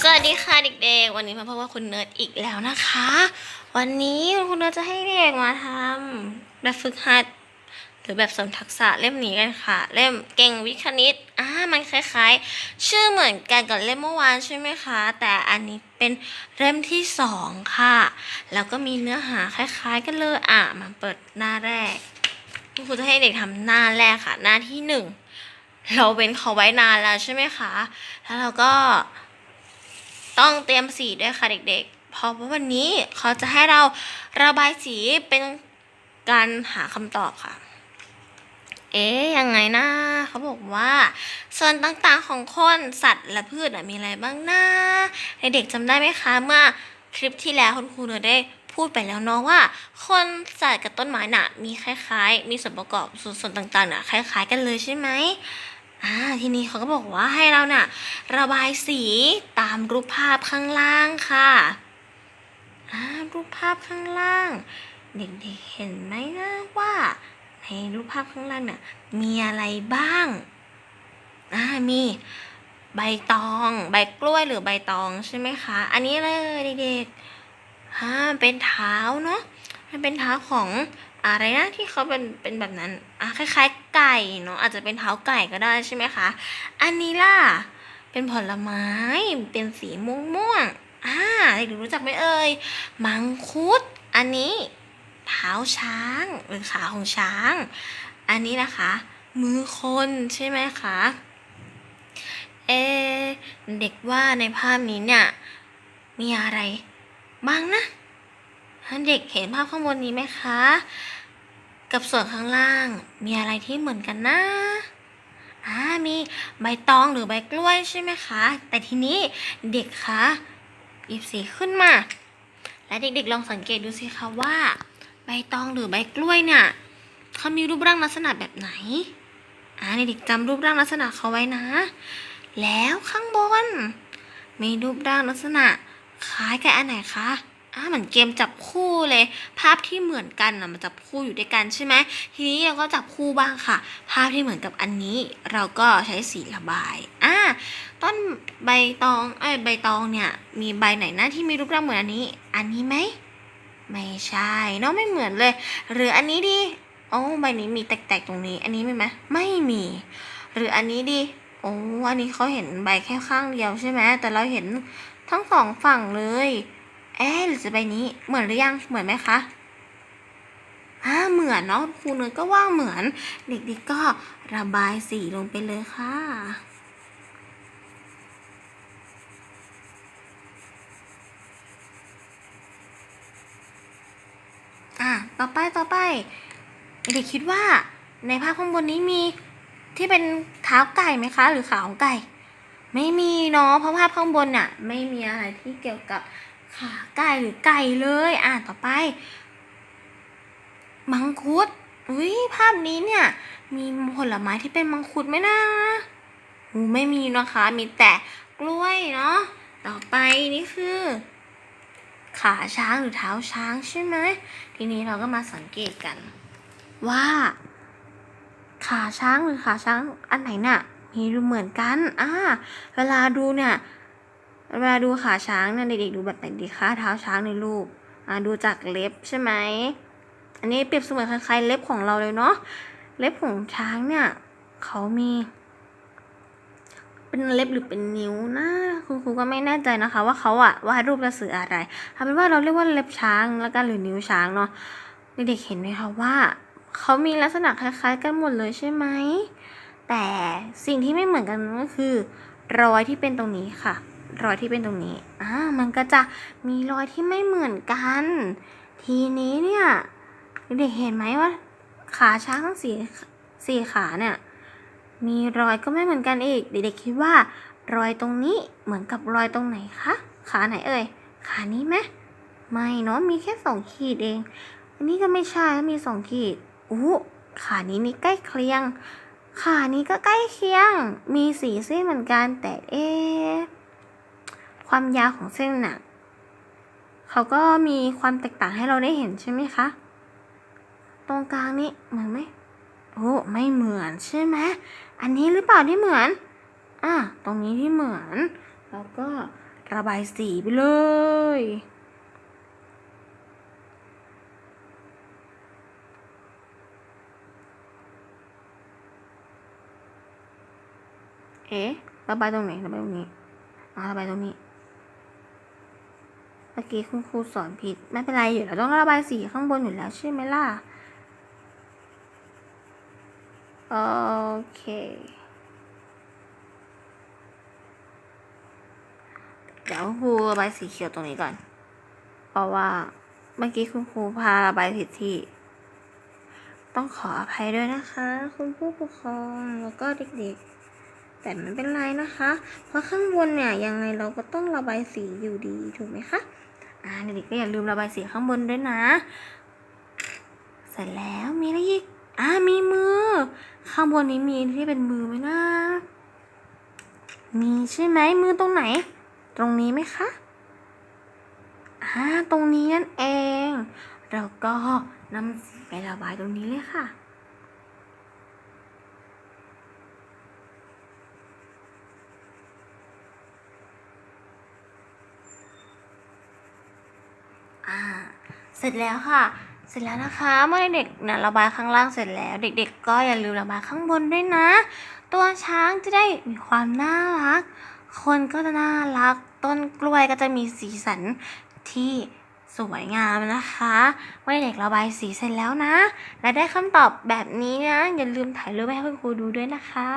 สวัสดีค่ะเด็กๆ วันนี้มาพบกับคุณเนิร์ดอีกแล้วนะคะ วันนี้คุณเนิร์ดจะให้เด็กมาทำแบบฝึกหัด หรือแบบเสริมทักษะเล่มนี้กันค่ะ เล่มเก่งวิทย์คณิตอ่ามันคล้ายๆ ชื่อเหมือนกันกับเล่มเมื่อวานใช่ไหมคะ แต่อันนี้เป็นเล่มที่สองค่ะ แล้วก็มีเนื้อหาคล้ายๆ กันเลยอะมาเปิดหน้าแรกคุณครูจะให้เด็กทำหน้าแรกค่ะ หน้าที่หนึ่ง เราเว้นเขาไว้นานแล้วใช่ไหมคะ แล้วเราก็ต้องเตรียมสีด้วยค่ะเด็กๆ เพราะว่าวันนี้เขาจะให้เราระบายสีเป็นการหาคำตอบค่ะ เอ๊ยยังไงนะ เขาบอกว่า ส่วนต่างๆของคนสัตว์และพืชนะมีอะไรบ้างนะเด็กๆจำได้ไหมคะ เมื่อคลิปที่แล้วคุณครูเนยได้พูดไปแล้วเนาะว่า คนสัตว์กับต้นไม้น่ะ มีคล้ายๆ มีส่วนประกอบส่วนส่วนต่างๆน่ะคล้าย ๆ กันเลยใช่ไหม อ่าทีนี้เขาก็บอกว่าให้เราเน่ะระบายสีตามรูปภาพข้างล่างค่ะอ่ารูปภาพข้างล่าง เด็กๆเห็นไหมนะว่า ในรูปภาพข้างล่างเนี่ยมีอะไรบ้างอ่ามีใบตอง ใบกล้วยหรือใบตองใช่ไหมคะ อันนี้เลยเด็กๆอ่าเป็นเท้าเนาะมันเป็นเท้าของ อะไรนะที่เขาเป็นเป็นแบบนั้นอะคล้ายๆ ไก่เนาะอาจจะเป็นเท้าไก่ก็ได้ใช่ไหมคะ อันนี้ล่ะ เป็นผลไม้เป็นสีม่วงม่วงอ่าเด็กรู้จักไหมเอ่ยมังคุด อันนี้ เท้าช้างหรือขาของช้าง อันนี้นะคะ มือคนใช่ไหมคะเอเด็กว่าในภาพนี้เนี่ยมีอะไรบ้างนะเด็กเห็นภาพข้างบนนี้ไหมคะ กับส่วนข้างล่าง มีอะไรที่เหมือนกันนะอ่ามีใบตองหรือใบกล้วยใช่ไหมคะ แต่ทีนี้เด็กคะหยิบสีขึ้นมา และเด็กๆลองสังเกตดูสิคะว่า ใบตองหรือใบกล้วยเนี่ยเขามีรูปร่างลักษณะแบบไหนอ่าเด็กๆจำรูปร่างลักษณะเขาไว้นะ แล้วข้างบน มีรูปร่างลักษณะคล้ายกับอันไหนคะ อ่าเหมือนเกมจับคู่เลย ภาพที่เหมือนกันนะมันจับคู่อยู่ด้วยกันใช่ไหมทีนี้เราก็จับคู่บ้างค่ะ ภาพที่เหมือนกับอันนี้เราก็ใช้สีระบายอ่าต้นใบตองไอ้ใบตองเนี่ยมีใบไหนนะที่มีรูปร่างเหมือนอันนี้ อันนี้ไหมไม่ใช่เนาะไม่เหมือนเลย หรืออันนี้ดีโอ้ใบนี้มีแตกๆตรงนี้ อันนี้มีไหมไม่มี หรืออันนี้ดีโอ้อันนี้เขาเห็นใบแค่ข้างเดียวใช่ไหมแต่เราเห็นทั้งสองฝั่งเลย เอ๊ะหรือจะใบนี้เหมือนหรือยังเหมือนไหมคะอ่าเหมือนเนาะครูเนยก็ว่าเหมือน เด็กๆก็ระบายสีลงไปเลยค่ะอะต่อไปต่อไป เด็กคิดว่าในภาพข้างบนนี้มีที่เป็นเท้าไก่ไหมคะ หรือขาของไก่ ไม่มีเนาะเพราะภาพข้างบนน่ะ ไม่มีอะไรที่เกี่ยวกับ ขาไก่หรือไก่เลย อะต่อไป มังคุด อุ้ยภาพนี้เนี่ย มีผลไม้ที่เป็นมังคุดไหมนะอูไม่มีนะคะ มีแต่กล้วยเนาะ ต่อไปนี่คือ ขาช้างหรือเท้าช้างใช่ไหม ทีนี้เราก็มาสังเกตกัน ว่า ขาช้างหรือขาช้างอันไหนน่ะมีดูเหมือนกัน อ่า เวลาดูเนี่ย เวลาดูขาช้างเนี่ยเด็กๆดูแบบไหนดีคะเท้าช้างในรูปอ่าดูจากเล็บใช่ไหมอันนี้เปรียบเสมือนคล้ายๆเล็บของเราเลยเนาะเล็บของช้างเนี่ยเขามี เป็นเล็บหรือเป็นนิ้วนะคุณครูก็ไม่แน่ใจนะคะ ว่าเขาอะวาดรูปจะสื่ออะไรเอาเป็นว่าเราเรียกว่าเล็บช้างแล้วกันหรือนิ้วช้างเนาะเด็กๆเห็นไหมคะว่าเขามีลักษณะคล้าย ๆ กันหมดเลยใช่ไหมแต่สิ่งที่ไม่เหมือนกันก็คือ รอยที่เป็นตรงนี้ค่ะ รอยที่เป็นตรงนี้อ่ามันก็จะมีรอยที่ไม่เหมือนกัน ทีนี้เนี่ยเด็กเห็นไหมว่า ขาช้างทั้งสี่สี่ขาเนี่ยมีรอยก็ไม่เหมือนกันอีก เด็กๆคิดว่า รอยตรงนี้เหมือนกับรอยตรงไหนคะขาไหนเอ่ยขานี้ไหมไม่เนาะมีแค่สองขีดเอง อันนี้ก็ไม่ใช่มีสองขีดอู้ขานี้นี่ใกล้เคียง ขานี้ก็ใกล้เคียง มีสีเส้นเหมือนกันแต่เอ๊ะ ความยาวของเส้นน่ะเขาก็มีความแตกต่างให้เราได้เห็นใช่ไหมคะ ตรงกลางนี่เหมือนไหมโอ้ไม่เหมือนใช่ไหมอันนี้หรือเปล่าที่เหมือน อะตรงนี้ที่เหมือน แล้วก็ระบายสีไปเลย เอ๊ะระบายตรงไหนระบายตรงนี้อ่าระบายตรงนี้ มื่อกี้คุณครูสอนผิด ไม่เป็นไรอยู่เราต้องระบายสีข้างบนอยู่แล้วใช่ไหมล่ะ โอเค เดี๋ยวครูระบายสีเขียวตรงนี้ก่อน เพราะว่าเมื่อกี้คุณครูพาระบายผิดที่ ต้องขออภัยด้วยนะคะ คุณผู้ปกครองแล้วก็เด็กๆแต่ไม่เป็นไรนะคะ เพราะข้างบนเนี่ยยังไงเราก็ต้องระบายสีอยู่ดีถูกไหมคะ อ่าเด็กๆก็อย่าลืมระบายสีข้างบนด้วยนะ เสร็จแล้วมีอะไรอีกอ่ามีมือ ข้างบนนี้มีที่เป็นมือไหมนะ มีใช่ไหมมือตรงไหน ตรงนี้ไหมคะอ่าตรงนี้นั่นเอง เราก็นำสีไประบายตรงนี้เลยค่ะ อ่า เส ร็จแล้วค่ะ เสร็จแล้วนะคะ เมื่อเด็กๆนะระบายข้างล่างเสร็จแล้ว เด็ก ๆ ก็อย่าลืมระบายข้างบนด้วยนะ ตัวช้างจะได้มีความน่ารัก คนก็จะน่ารัก ต้นกล้วยก็จะมีสีสันที่สวยงามนะคะเมื่อเด็กระบายสีเสร็จแล้วนะ และได้คำตอบแบบนี้นะ อย่าลืมถ่ายรูปให้คุณครูดูด้วยนะคะ